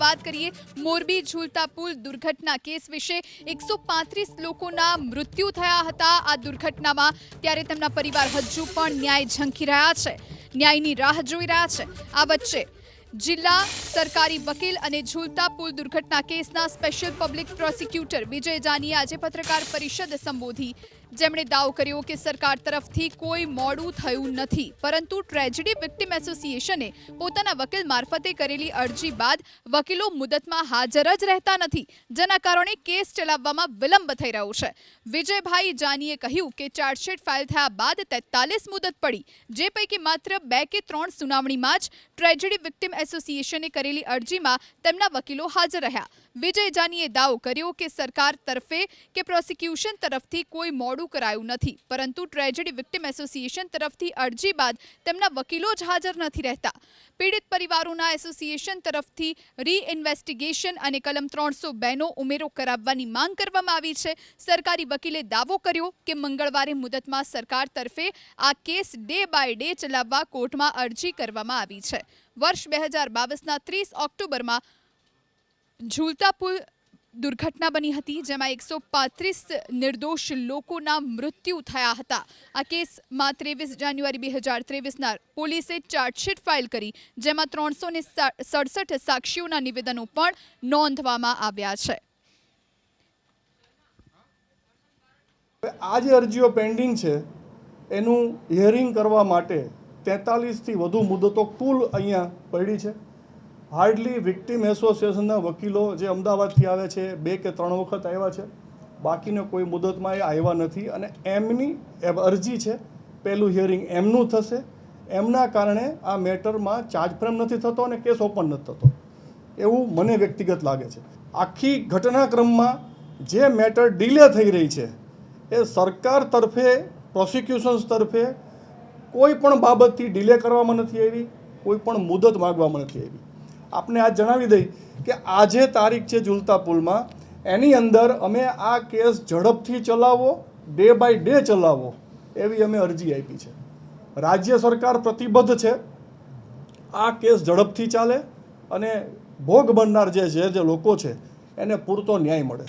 વાત કરીએ મોરબી ઝૂલતા પુલ દુર્ઘટના કેસ વિશે. એકસો પાંત્રીસ લોકોના મૃત્યુ થયા હતા આ દુર્ઘટનામાં. ત્યારે તેમના પરિવાર હજુ પણ ન્યાય ઝંખી રહ્યા છે. ન્યાયની રાહ જોઈ રહ્યા છે. આ વચ્ચે જિલ્લા સરકારી વકીલ અને ઝૂલતા પુલ દુર્ઘટના કેસના સ્પેશિયલ પબ્લિક પ્રોસિક્યુટર વિજય જાનીએ આજે પત્રકાર પરિષદ સંબોધી. જેમણે દાવો કર્યો કે સરકાર તરફથી કોઈ મોડું થયું નથી. પરંતુ ટ્રેજડી વિક્ટિમ એસોસિએશને પોતાના વકીલ મારફતે કરેલી અરજી બાદ વકીલો મુદતમાં હાજર જ રહેતા નથી, જેના કારણે કેસ ચલાવવામાં વિલંબ થઈ રહ્યો છે. વિજયભાઈ જાનીએ કહ્યું કે ચાર્જશીટ ફાઇલ થયા બાદ તેતાલીસ મુદત પડી, જે પૈકી માત્ર બે કે ત્રણ સુનાવણીમાં જ ટ્રેજડી વિક્ટિમ એસોસિએશને કરેલી અરજીમાં તેમના વકીલો હાજર રહ્યા. વિજય જાનીએ દાવો કર્યો કે સરકાર તરફે કે પ્રોસિક્યુશન તરફથી કોઈ મોડું કરાયું નથી, પરંતુ ટ્રેજડી વિક્ટિમ એસોસિએશન તરફથી અરજી બાદ તેમના વકીલો જ હાજર નથી રહેતા. પીડિત પરિવારોના એસોસિએશન તરફથી રીઇન્વેસ્ટિગેશન અને કલમ ત્રણસો બેનો ઉમેરો કરાવવાની માંગ કરવામાં આવી છે. સરકારી વકીલે દાવો કર્યો કે મંગળવારે મુદતમાં સરકાર તરફે આ કેસ ડે બાય ડે ચલાવવા કોર્ટમાં અરજી કરવામાં આવી છે. વર્ષ બે હજાર બાવીસના ત્રીસ ઓક્ટોબરમાં ઝૂલતા પુલ દુર્ઘટના બની હતી, જેમાં એકસો પાંત્રીસ નિર્દોષ લોકોના મૃત્યુ થયા હતા. આ કેસમાં ત્રેવીસ જાન્યુઆરી બે હજાર ત્રેવીસના પોલીસે ચાર્જશીટ ફાઇલ કરી, જેમાં ત્રણસો સડસઠ સાક્ષીઓના નિવેદનો પણ નોંધવામાં આવ્યા છે. આ જે અરજીઓ પેન્ડિંગ છે, એનું હિયરિંગ કરવા માટે તેતાલીસથી વધુ મુદતો કુલ અહીંયા પડી છે. હાર્ડલી વિક્ટીમ એસોસિએશનના વકીલો જે અમદાવાદથી આવે છે, બે કે ત્રણ વખત આવ્યા છે, બાકીને કોઈ મુદતમાં એ આવ્યા નથી અને એમની અરજી છે, પહેલું હિયરિંગ એમનું થશે. એમના કારણે આ મેટરમાં ચાર્જ ફ્રેમ નથી થતો અને કેસ ઓપન નથી થતો. એવું મને વ્યક્તિગત લાગે છે. આખી ઘટનાક્રમમાં જે મેટર ડીલે થઈ રહી છે, એ સરકાર તરફે પ્રોસિક્યુશન્સ તરફે કોઈ પણ બાબતથી ડીલે કરવામાં નથી આવી, કોઈ પણ મુદત માગવામાં નથી આવી. આપને આ જણાવી દઈ કે આજે તારીખ છે ઝૂલતા પુલમાં, એની અંદર અમે આ કેસ ઝડપથી ચલાવો, ડે બાય ડે ચલાવો, એવી અમે અરજી આપી છે. રાજ્ય સરકાર પ્રતિબદ્ધ છે. આ કેસ ઝડપથી ચાલે અને ભોગ બનનાર જે છે, જે લોકો છે, એને પૂરતો ન્યાય મળે.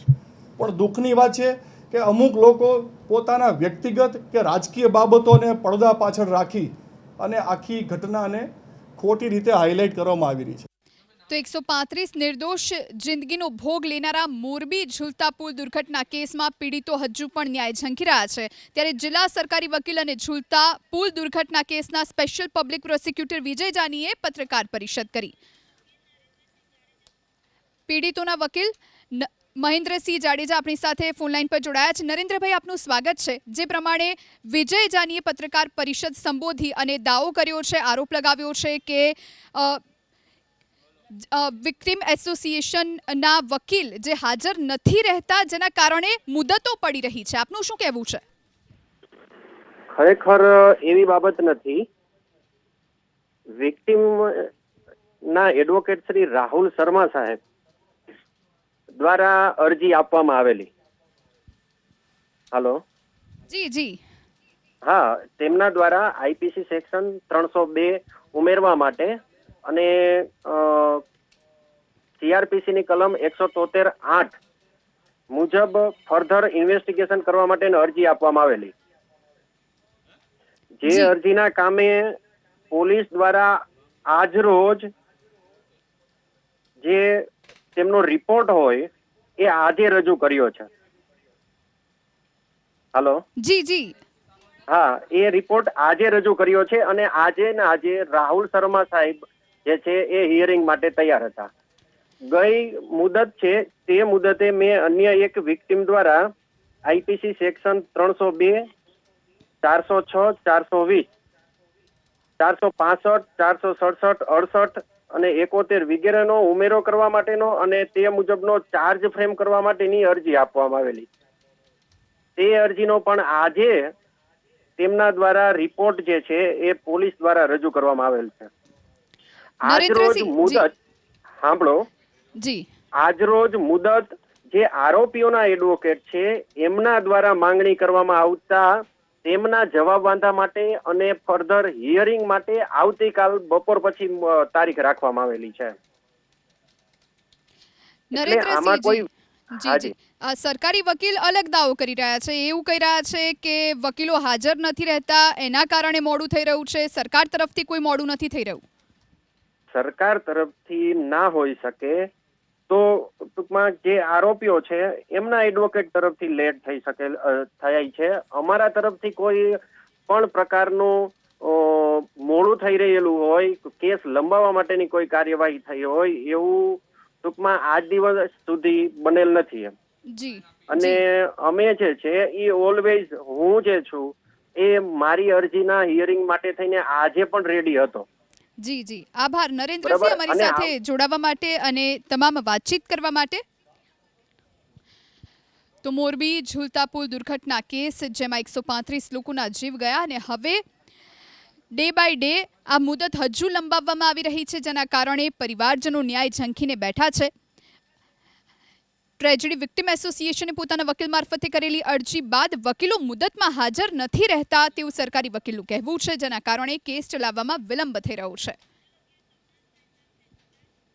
પણ દુઃખની વાત છે કે અમુક લોકો પોતાના વ્યક્તિગત કે રાજકીય બાબતોને પડદા પાછળ રાખી અને આખી ઘટનાને ખોટી રીતે હાઇલાઇટ કરવામાં આવી રહી છે. તો એકસો પાંત્રીસ નિર્દોષ જિંદગીનો ભોગ લેનારા મોરબી ઝૂલતા પુલ દુર્ઘટના કેસમાં પીડિતો હજુ પણ ન્યાય ઝંખી રહ્યા છે. ત્યારે જિલ્લા સરકારી વકીલ અને ઝૂલતા પુલ દુર્ઘટના કેસના સ્પેશિયલ પબ્લિક પ્રોસિક્યુટર વિજય જાનીએ પત્રકાર પરિષદ કરી. પીડિતોના વકીલ મહેન્દ્રસિંહ જાડેજા આપણી સાથે ફોનલાઈન પર જોડાયા છે. નરેન્દ્રભાઈ, આપનું સ્વાગત છે. જે પ્રમાણે વિજય જાનીએ પત્રકાર પરિષદ સંબોધી અને દાવો કર્યો છે, આરોપ લગાવ્યો છે કે વિક્ટિમ એસોસિએશનના વકીલ જે હાજર નથી રહેતા જેના કારણે મુદતો પડી રહી છે. આપનું શું કહેવું છે? ખરેખર એવી બાબત નથી. વિક્ટીમ ના એડવોકેટ શ્રી રાહુલ શર્મા સાહેબ દ્વારા અરજી આપવામાં આવેલી. હાલો? જી જી. હા તેમના દ્વારા આઈપીસી સેક્શન ત્રણસો બે ઉમેરવા માટે અને સીઆરપીસી ની કલમ એકસો તોતેર આઠ મુજબ ફર્ધર ઇન્વેસ્ટિગેશન કરવા માટેની અરજી આપવામાં આવેલી. જે અરજીના કામે પોલીસ દ્વારા આજ રોજ જે તેમનો રિપોર્ટ હોય એ આજે રજૂ કર્યો છે. હાલો? જી જી. હા એ રિપોર્ટ આજે રજૂ કર્યો છે અને આજે ને આજે રાહુલ શર્મા સાહેબ જે છે એ હિયરિંગ માટે તૈયાર હતા. ગઈ મુદત છે, તે મુદતે મેં અન્ય એક વિક્ટીમ દ્વારા આઈપીસી સેક્શન ત્રણસો બે, ચારસો છ, ચારસો વીસ, ચારસો પાસઠ, ચારસો સડસઠ, અડસઠ અને એકોતેર વગેરેનો ઉમેરો કરવા માટેનો અને તે મુજબનો ચાર્જ ફ્રેમ કરવા માટેની અરજી આપવામાં આવેલી. તે અરજીનો પણ આજે તેમના દ્વારા રિપોર્ટ જે છે એ પોલીસ દ્વારા રજૂ કરવામાં આવેલ છે. આજ રોજ મુદત સાંભળો. જી. આજરોજ મુદત જે આરોપીઓના એડવોકેટ છે એમના દ્વારા માંગણી કરવામાં આવતા તેમના જવાબ વાંધા માટે અને ફર્ધર હિયરિંગ માટે આવતીકાલ બપોર પછી તારીખ રાખવામાં આવેલી છે. આમાં કોઈ જી સરકારી વકીલ અલગ દાવો કરી રહ્યા છે. એવું કહી રહ્યા છે કે વકીલો હાજર નથી રહેતા એના કારણે મોડું થઈ રહ્યું છે. સરકાર તરફથી કોઈ મોડું નથી થઈ રહ્યું. સરકાર તરફથી ના હોઈ શકે તો ટૂંકમાં જે આરોપીઓ છે એમના એડવોકેટ તરફથી લેટ થઈ શકે થયા છે. અમારા તરફથી કોઈ પણ પ્રકારનું મોડું થઈ રહેલું હોય કેસ લંબાવવા માટેની કોઈ કાર્યવાહી થઈ હોય એવું ટૂંકમાં આજ દિવસ સુધી બનેલ નથી એમ. જી અને અમે જે છે એ ઓલવેઝ હું જે છું એ મારી અરજીના હિયરિંગ માટે થઈને આજે પણ રેડી હતો. જી જી. આભાર. નરેન્દ્રસિંહ અમારી સાથે જોડાવા માટે અને તમામ વાતચીત કરવા માટે. તો મોરબી ઝૂલતા પુલ દુર્ઘટના કેસ જેમાં એકસો પાંત્રીસ લોકોના જીવ ગયા અને હવે ડે બાય ડે આ મુદત હજુ લંબાવવામાં આવી રહી છે જેના કારણે પરિવારજનો ન્યાય ઝંખીને બેઠા છે. ટ્રેજડી વિક્ટિમ એસોસિએશને પોતાના વકીલ મારફતે કરેલી અરજી બાદ વકીલો મુદતમાં હાજર નથી રહેતા તેવું સરકારી વકીલનું કહેવું છે, જેના કારણે કેસ ચલાવવામાં વિલંબ થઈ રહ્યો છે.